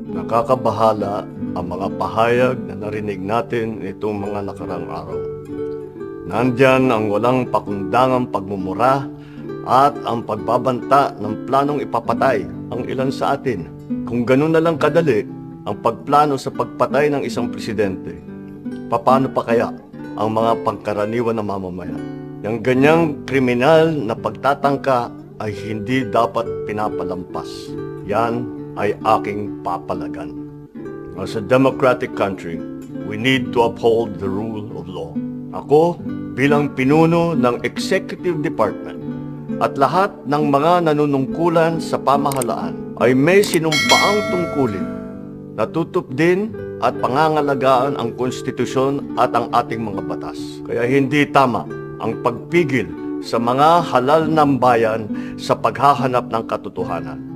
Nakakabahala ang mga pahayag na narinig natin itong mga nakarang araw. Nandyan ang walang pakundangang pagmumura at ang pagbabanta ng planong ipapatay ang ilan sa atin. Kung ganun na lang kadali ang pagplano sa pagpatay ng isang presidente, paano pa kaya ang mga pangkaraniwan na mamamayan? Yung ganyang kriminal na pagtatangka ay hindi dapat pinapalampas. Yan ay aking papalagan. As a democratic country, we need to uphold the rule of law. Ako, bilang pinuno ng Executive Department at lahat ng mga nanunungkulan sa pamahalaan ay may sinumpaang tungkulin natutup din at pangangalagaan ang konstitusyon at ang ating mga batas. Kaya hindi tama ang pagpigil sa mga halal ng bayan sa paghahanap ng katotohanan.